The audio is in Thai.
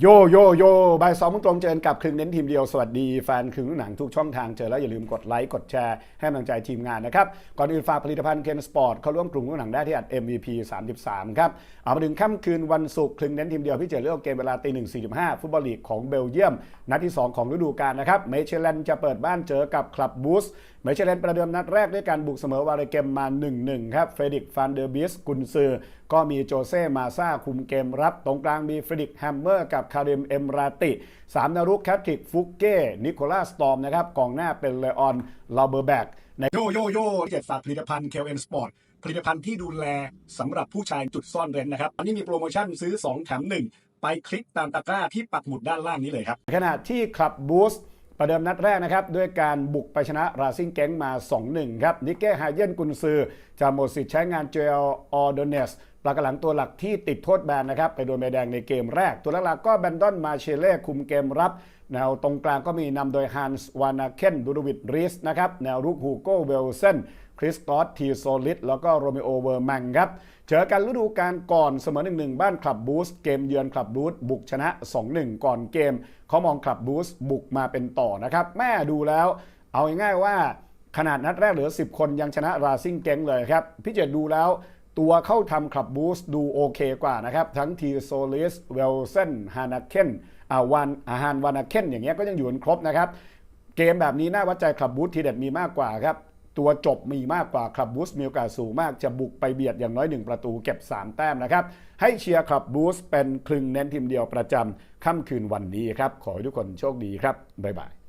โยโยโยบ่ายสองโมงตรงเจอกับครึ่งเน้นทีมเดียว สวัสดีแฟนครึ่งหนังทุกช่องทางเจอแล้วอย่าลืมกดไลค์กดแชร์ให้กำลังใจทีมงานนะครับ ก่อนอื่นฝากผลิตภัณฑ์เคนสปอร์ตเข้าร่วมกลุ่มหนังได้ที่อัด MVP 33 ครับ เอามาถึงค่ำคืนวันศุกร์ครึ่งเน้นทีมเดียว พี่เจอเลือกเกมเวลาตีหนึ่งสี่สิบห้าฟุตบอลลีกของเบลเยียม นัดที่ 2 ของฤดูกาลนะครับเมเชลแลนจะเปิดบ้านเจอกับคลับบูสเมเชลแลนประเดิมนัดแรกด้วยการบุกเสมอวาเรเกมมา 1-1 ครับเฟรดิกฟานเดอร์บิสกุนซือ ก็มีโจเซ่มาซาคุมเกมรับตรงกลางมีเฟรดิกแฮมเมอร์กับคาริมเอมราติสามนารุกแคทริกฟุกเก้นิโคลัสตอมนะครับกองหน้าเป็นเลออนลาเบอร์แบกในโยโยโยเจ็ดฝากผลิตภัณฑ์เคลเอ็นสปอร์ตผลิตภัณฑ์ที่ดูแลสำหรับผู้ชายจุดซ่อนเร้นนะครับ อันนี้มีโปรโมชั่นซื้อ 2 แถม 1 ไปคลิกตามตะกร้าที่ปักหมุดด้านล่างนี้เลยครับ ขณะที่คลับบูสประเดิมนัดแรกนะครับ ด้วยการบุกไปชนะราซิงแก๊งมา 2-1 ครับ นิเก้ฮาเยนกุนซือจะหมดสิทธิ์ใช้งานเจลออโดเนส ปลากหลังตัวหลักที่ติดโทษแบนนะครับ ไปโดนใบแดงในเกมแรก ตัวหลักๆก็แบนดอนมาเชเล่คุมเกมรับ แนวตรงกลางก็มีนำโดยฮันส์วานาเคนดูดวิดริสนะครับ แนวรุกฮูโกเวลเซนคริสตอสทีโซลิดแล้วก็โรเมโอเวอร์แมงครับเจอกันฤดูกาลก่อนเสมอ1-1 บ้านคลับบูสเกมเยือนคลับบูสบุกชนะ 2-1 ก่อนเกม เขามองคลับบูสบุกมาเป็นต่อนะครับ แม่ดูแล้ว เอาง่ายๆว่าขนาดนัดแรกเหลือ 10 คนยังชนะราซิงเกงเลยครับ พี่เจดดูแล้ว ตัวเข้าทำคลับบูสดูโอเคกว่านะครับ ทั้งทีโซลิสเวลเซนฮานาเคนอาวันอาฮานวานาเคนอย่างเงี้ยก็ยังอยู่กันครบนะครับ เกมแบบนี้น่าวัดใจคลับบูสทีเด็ดมีมากกว่าครับ ตัวจบมีมากกว่าคลับบูสมีโอกาสสูงมากจะบุกไปเบียดอย่างน้อย 1 ประตูเก็บ 3 แต้มนะครับ ให้เชียร์คลับบูสเป็นคลึงเน้นทีมเดียวประจำค่ำคืนวันนี้ครับ ขอให้ทุกคนโชคดีครับบ๊ายบาย